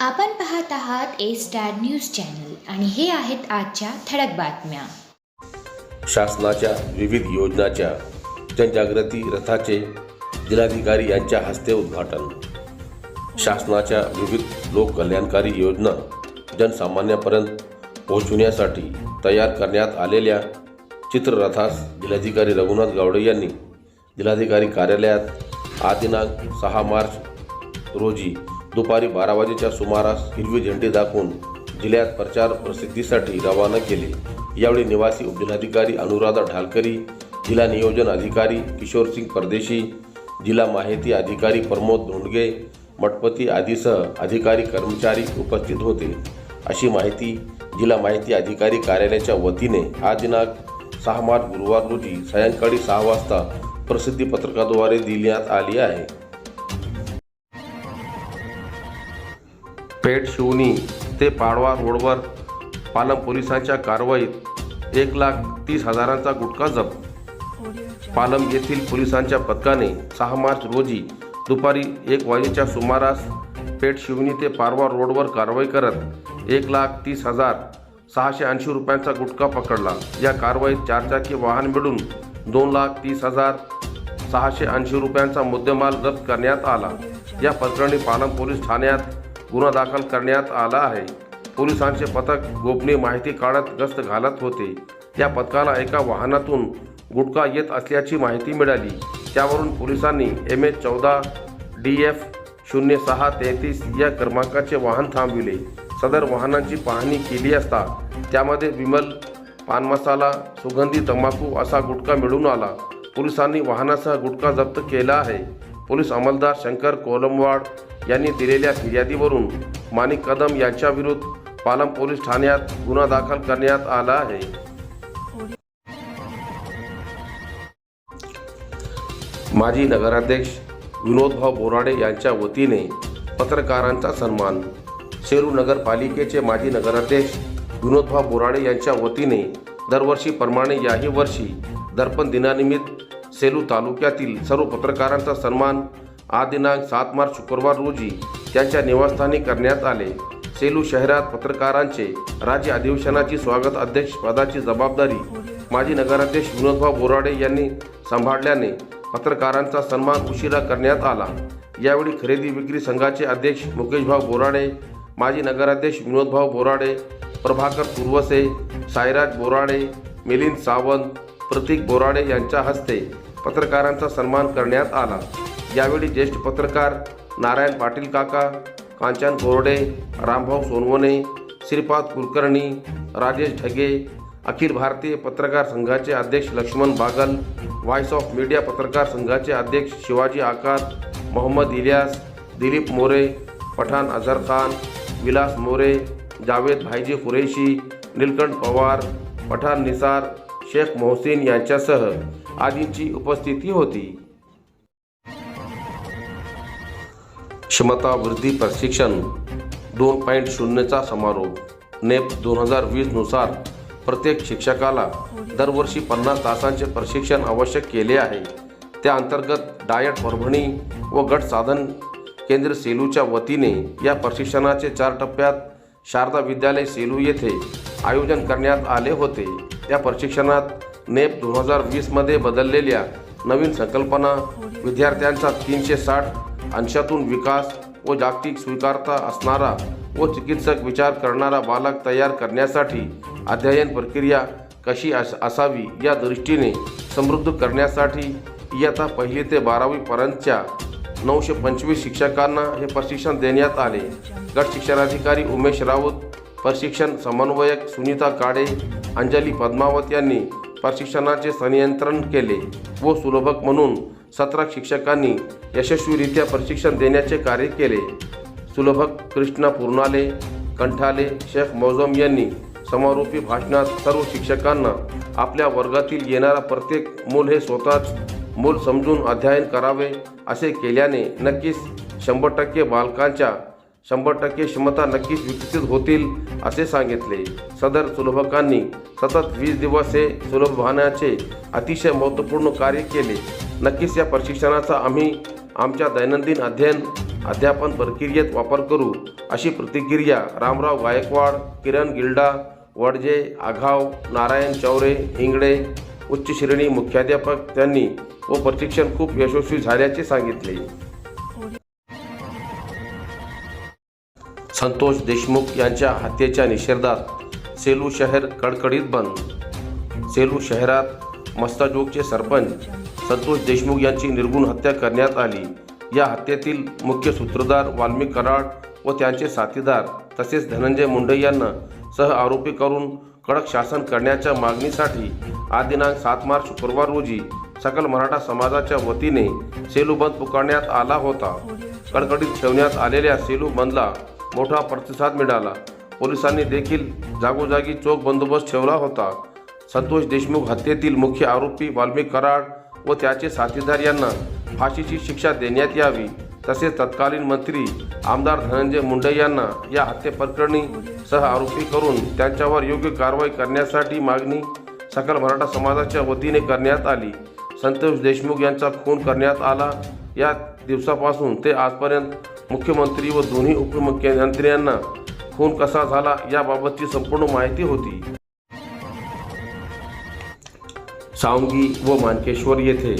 आपण पाहत आहात ए स्टार न्यूज चॅनल आणि हे आहेत आजच्या ठळक बातम्या. शासनाच्या विविध योजनाच्या जनजागृती रथाचे जिल्हाधिकारी यांच्या हस्ते उद्घाटन. शासनाच्या विविध लोककल्याणकारी योजना जनसामान्यापर्यंत पोहोचविण्यासाठी तयार करण्यात आलेल्या चित्ररथास जिल्हाधिकारी रघुनाथ गावडे यांनी जिल्हाधिकारी कार्यालयात आदिनांक सहा मार्च रोजी दुपारी बारा वाजेच्या सुमारास हिरवी झेंडे दाखवून जिल्ह्यात प्रचार प्रसिद्धीसाठी रवाना केले. यावेळी निवासी उपजिल्हाधिकारी अनुराधा ढालकरी जिल्हा नियोजन अधिकारी किशोरसिंग परदेशी जिल्हा माहिती अधिकारी प्रमोद धोंडगे मठपती आदीसह अधिकारी कर्मचारी उपस्थित होते. अशी माहिती जिल्हा माहिती अधिकारी कार्यालयाच्या वतीने आज दिनांक सहा मार्च गुरुवार रोजी सायंकाळी सहा वाजता प्रसिद्धी पत्रकाद्वारे देण्यात आली आहे. पेठ शिवनी ते पाडवा रोडवर पालम पोलिसांच्या कारवाईत एक लाख तीस हजारांचा गुटखा जप्त. पालम येथील पोलिसांच्या पथकाने सहा मार्च रोजी दुपारी एक वाजेच्या सुमारास पेठ शिवनी ते पारवा रोडवर कारवाई करत एक लाख तीस हजार सहाशे ऐंशी रुपयांचा गुटखा पकडला. या कारवाईत चारचाकी वाहन मिळून दोन लाख तीस हजार सहाशे ऐंशी रुपयांचा मुद्देमाल जप्त करण्यात आला. या प्रकरणी पालम पोलीस ठाण्यात गुन्हा दाखल करण्यात आला आहे. पोलिसांचे पथक गोपनीय माहिती काढत गस्त घालत होते. त्या पथकाला एका वाहनातून गुटखा येत असल्याची माहिती मिळाली. त्यावरून पोलिसांनी एम एच चौदा डी एफ शून्य सहा तेहतीस या क्रमांकाचे वाहन थांबविले. सदर वाहनांची पाहणी केली असता त्यामध्ये विमल पानमसाला सुगंधी तंबाखू असा गुटखा मिळून आला. पोलिसांनी वाहनासह गुटखा जप्त केला आहे. पोलीस अंमलदार शंकर कोलमवाड यांनी दिलेल्या फिर्यादीवरून माणिक कदम यांच्याविरुद्ध पालम पोलीस ठाण्यात गुन्हा दाखल करण्यात आला आहे. माजी नगराध्यक्ष विनोदभाऊ बोराडे यांच्या वतीने पत्रकारांचा सन्मान. शेरू नगरपालिकेचे माजी नगराध्यक्ष विनोदभाऊ बोराडे यांच्या वतीने दरवर्षीप्रमाणे याही वर्षी दर्पण दिनानिमित्त सेलू तालुक्यातील सर्व पत्रकारांचा सन्मान. आज दिनांक सात मार्च शुक्रवार रोजी त्यांच्या निवासस्थानी करण्यात आले. सेलू शहरात पत्रकारांचे राज्य अधिवेशनाची स्वागत अध्यक्ष पदाची जबाबदारी माजी नगराध्यक्ष विनोदभाऊ बोराडे यांनी सांभाळल्याने पत्रकारांचा सन्मान उशिरा करण्यात आला. यावेळी खरेदी विक्री संघाचे अध्यक्ष मुकेशभाऊ बोराडे माजी नगराध्यक्ष विनोदभाऊ बोराडे प्रभाकर तुर्वसे साईराज बोराडे मिलिंद सावंत प्रतीक बोराडे यांच्या हस्ते पत्रकारांचा सन्मान करण्यात आला. यावेळी ज्येष्ठ पत्रकार नारायण पाटील काका कांचन गोरडे रामभाऊ सोनवणे श्रीपाद कुलकर्णी राजेश ढगे अखिल भारतीय पत्रकार संघाचे अध्यक्ष Laxman Bagal voice of media पत्रकार संघाचे अध्यक्ष शिवाजी आकार मोहम्मद इलियास दिलीप मोरे पठाण अझर खान विलास मोरे जावेद भाईजी कुरेशी नीलकंठ पवार पठाण निसार शेख मोहसिन यांच्यासह आदींची उपस्थिती होती. क्षमता वृद्धी प्रशिक्षण दोन पॉईंट शून्यचा समारोप. नेप दोन हजार वीसनुसार प्रत्येक शिक्षकाला दरवर्षी पन्नास तासांचे प्रशिक्षण आवश्यक केले आहे. त्या अंतर्गत डायट परभणी व गट साधन केंद्र सेलूच्या वतीने या प्रशिक्षणाचे चार टप्प्यात शारदा विद्यालय सेलू येथे आयोजन करण्यात आले होते. या प्रशिक्षणात नेप दोन हजार वीसमध्ये बदललेल्या नवीन संकल्पना विद्यार्थ्यांचा तीनशे साठ अंशातून विकास व जागतिक स्वीकारता असणारा व चिकित्सक विचार करणारा बालक तयार करण्यासाठी अध्ययन प्रक्रिया कशी अस असावी या दृष्टीने समृद्ध करण्यासाठी इयत्ता पहिली ते बारावीपर्यंतच्या नऊशे पंचवीस शिक्षकांना हे प्रशिक्षण देण्यात आले. गट शिक्षणाधिकारी उमेश राऊत प्रशिक्षण समन्वयक सुनीता काळे अंजली पद्मावत यांनी प्रशिक्षणाचे संनियंत्रण केले व सुलभक म्हणून सतरा शिक्षकांनी यशस्वीरित्या प्रशिक्षण देण्याचे कार्य केले. सुलभक कृष्णा पूर्णाले कंठाले शेख मौजम यांनी समारोपी भाषणात सर्व शिक्षकांना आपल्या वर्गातील येणारा प्रत्येक मूल हे स्वतःच मूल समजून अध्ययन करावे असे केल्याने नक्कीच शंभर टक्के बालकांच्या शंभर टक्के क्षमता नक्कीच विकसित होतील असे सांगितले. सदर सुलभकांनी सतत वीस दिवस हे सुलभ वाहनाचे अतिशय महत्त्वपूर्ण कार्य केले. नक्कीच या प्रशिक्षणाचा आम्ही आमच्या दैनंदिन अध्ययन अध्यापन प्रक्रियेत वापर करू अशी प्रतिक्रिया रामराव गायकवाड किरण गिल्डा वडजे आघाव नारायण चौरे हिंगडे उच्च श्रेणी मुख्याध्यापक त्यांनी व प्रशिक्षण खूप यशस्वी झाल्याचे सांगितले. संतोष देशमुख यांच्या हत्येच्या निषेधात सेलू शहर कडकडीत बंद. सेलू शहरात मस्ताजोगचे सरपंच संतोष देशमुख यांची निर्गुण हत्या करण्यात आली. या हत्येतील मुख्य सूत्रधार वाल्मिक कराड व त्यांचे साथीदार तसेच धनंजय मुंडे यांना सह आरोपी करून कडक शासन करण्याच्या मागणीसाठी आज दिनांक सात मार्च शुक्रवार रोजी सकल मराठा समाजाच्या वतीने सेलू बंद पुकारण्यात आला होता. कडकडीत ठेवण्यात आलेल्या सेलू बंदला मोठा प्रतिसाद मिळाला. पोलिसांनी देखील जागोजागी चोख बंदोबस्त ठेवला होता. संतोष देशमुख हत्येतील मुख्य आरोपी वाल्मिक कराड व त्याचे साथीदार यांना फाशीची शिक्षा देण्यात यावी. तसेच तत्कालीन मंत्री आमदार धनंजय मुंडे यांना या हत्येप्रकरणी सह आरोपी करून त्यांच्यावर योग्य कारवाई करण्यासाठी मागणी सकल मराठा समाजाच्या वतीने करण्यात आली. संतोष देशमुख यांचा खून करण्यात आला. या दिवसापासून ते आजपर्यंत मुख्यमंत्री व दोन्ही उपमुख्यमंत्र्यांना खून कसा झाला याबाबतची संपूर्ण माहिती होती. सावंगी व मानकेश्वर येथे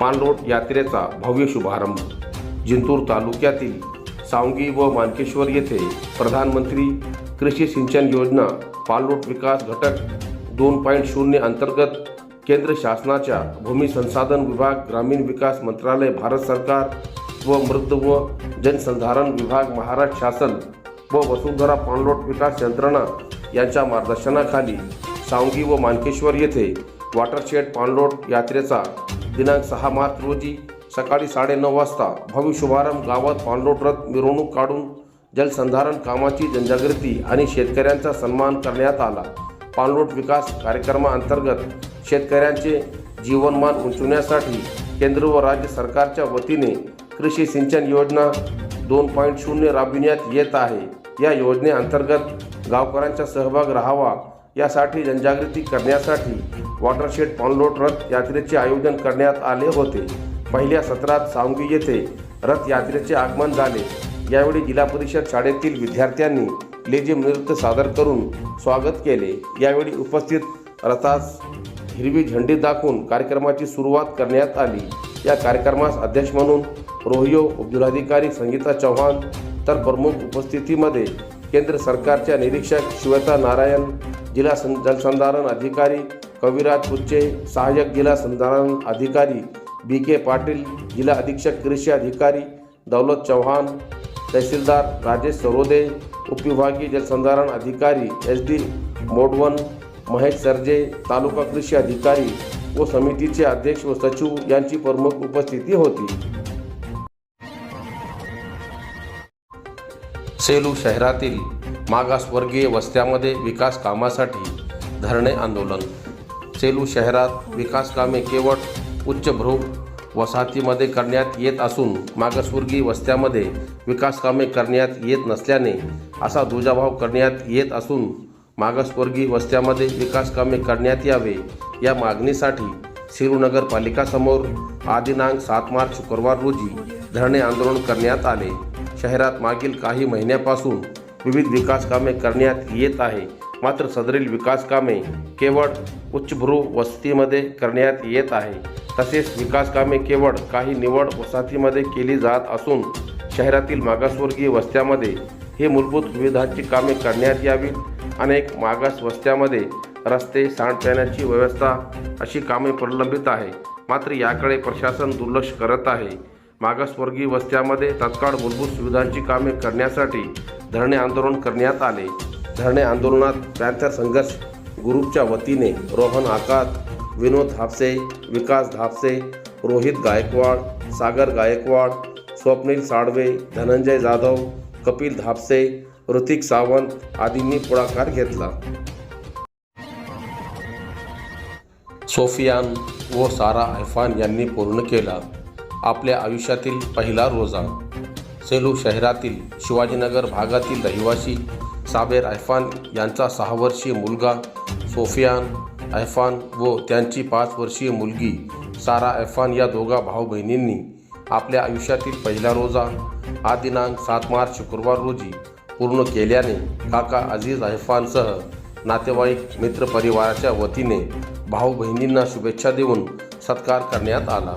पानरोट यात्रेचा भव्य शुभारंभ. जिंतूर तालुक्यातील सावंगी व मानकेश्वर येथे प्रधानमंत्री कृषी सिंचन योजना पाणलोट विकास घटक दोन पॉईंट शून्य अंतर्गत केंद्र शासनाच्या भूमी संसाधन विभाग ग्रामीण विकास मंत्रालय भारत सरकार व मृद व जनसंधारण विभाग महाराष्ट्र शासन व वसुंधरा पाणलोट विकास यंत्रणा यांच्या मार्गदर्शनाखाली सावंगी व मानकेश्वर येथे वॉटरशेड पाणलोट यात्रेचा दिनांक सहा मार्च रोजी सकाळी साडेनऊ वाजता भव्य शुभारंभ गावात पाणलोट रथ मिरवणूक काढून जलसंधारण कामाची जनजागृती आणि शेतकऱ्यांचा सन्मान करण्यात आला. पाणलोट विकास कार्यक्रमाअंतर्गत शेतकऱ्यांचे जीवनमान उंचवण्यासाठी केंद्र व राज्य सरकारच्या वतीने कृषी सिंचन योजना दोन पॉईंट शून्य राबविण्यात येत आहे. या योजनेअंतर्गत गावकऱ्यांचा सहभाग राहावा यासाठी जनजागृती करण्यासाठी वॉटरशेड पाणलोट रथ यात्रेचे आयोजन करण्यात आले होते. पहिल्या सत्रात सावंगी येथे रथ यात्रेचे आगमन झाले. यावेळी जिल्हा परिषद शाळेतील विद्यार्थ्यांनी लेझिम नृत्य सादर करून स्वागत केले. यावेळी उपस्थित रथास हिरवी झेंडी दाखवून कार्यक्रमाची सुरुवात करण्यात आली. या कार्यक्रमास अध्यक्ष म्हणून रोहियो उपजिल्हाधिकारी संगीता चव्हाण तर प्रमुख उपस्थितीमध्ये केंद्र सरकारच्या निरीक्षक श्वेता नारायण जिल्हा सं जलसंधारण अधिकारी कविराज कुच्चे सहाय्यक जिल्हा संधारण अधिकारी बी के पाटील जिल्हा अधीक्षक कृषी अधिकारी दौलत चव्हाण तहसीलदार राजेश सरोदे उपविभागीय जलसंधारण अधिकारी एस डी मोडवन महेश सरजे तालुका कृषी अधिकारी व समितीचे अध्यक्ष व सचिव यांची प्रमुख उपस्थिती होती. सेलू शहरातील मागासवर्गीय वस्त्यामध्ये विकास कामासाठी धरणे आंदोलन. सेलू शहरात विकास कामे केवळ उच्चभ्रू वसाहतीमध्ये करण्यात येत असून मागासवर्गीय वस्त्यामध्ये विकास कामे करण्यात येत नसल्याने असा दुजाभाव करण्यात येत असून मागासवर्गीय वस्त्यामध्ये विकास कामे करण्यात यावे या मागणीसाठी सेलू नगरपालिकासमोर आदिनांक सात मार्च शुक्रवार रोजी धरणे आंदोलन करण्यात आले. शहरात मागील काही महिन्यापासून विविध विकास कामे करण्यात येत आहे. मात्र सदरील विकास कामे केवळ उच्चभ्रू वस्तीमध्ये करण्यात येत आहे. तसेच विकास कामे केवळ काही निवड वसाहतीमध्ये केली जात असून शहरातील मागासवर्गीय वस्त्यामध्ये ही मूलभूत सुविधांची कामे करण्यात यावीत. अनेक मागास वस्त्यामध्ये रस्ते सांडपाण्याची व्यवस्था अशी कामे प्रलंबित आहे. मात्र याकडे प्रशासन दुर्लक्ष करत आहे. मागासवर्गीय वस्त्यामध्ये तत्काळ मूलभूत सुविधांची कामे करण्यासाठी धरणे आंदोलन करण्यात आले. धरणे आंदोलनात पॅन्थर संघर्ष ग्रुपच्या वतीने रोहन आकात विनोद धापसे विकास धापसे रोहित गायकवाड सागर गायकवाड स्वप्नील साळवे धनंजय जाधव कपिल धापसे ऋतिक सावंत आदींनी पुढाकार घेतला. सोफियान व सारा अहफान यांनी पूर्ण केला. आपल्या आयुष्यातील पहिला रोजा. सेलू शहरातील शिवाजीनगर भागातील रहिवासी साबेर ऐफान यांचा सहा वर्षीय मुलगा सोफियान ऐफान व त्यांची पाच वर्षीय मुलगी सारा ऐफान या दोघा भाऊ बहिणींनी आपल्या आयुष्यातील पहिला रोजा हा दिनांक सात मार्च शुक्रवार रोजी पूर्ण केल्याने काका अजीज ऐफानसह नातेवाईक मित्रपरिवाराच्या वतीने भाऊ बहिणींना शुभेच्छा देऊन सत्कार करण्यात आला.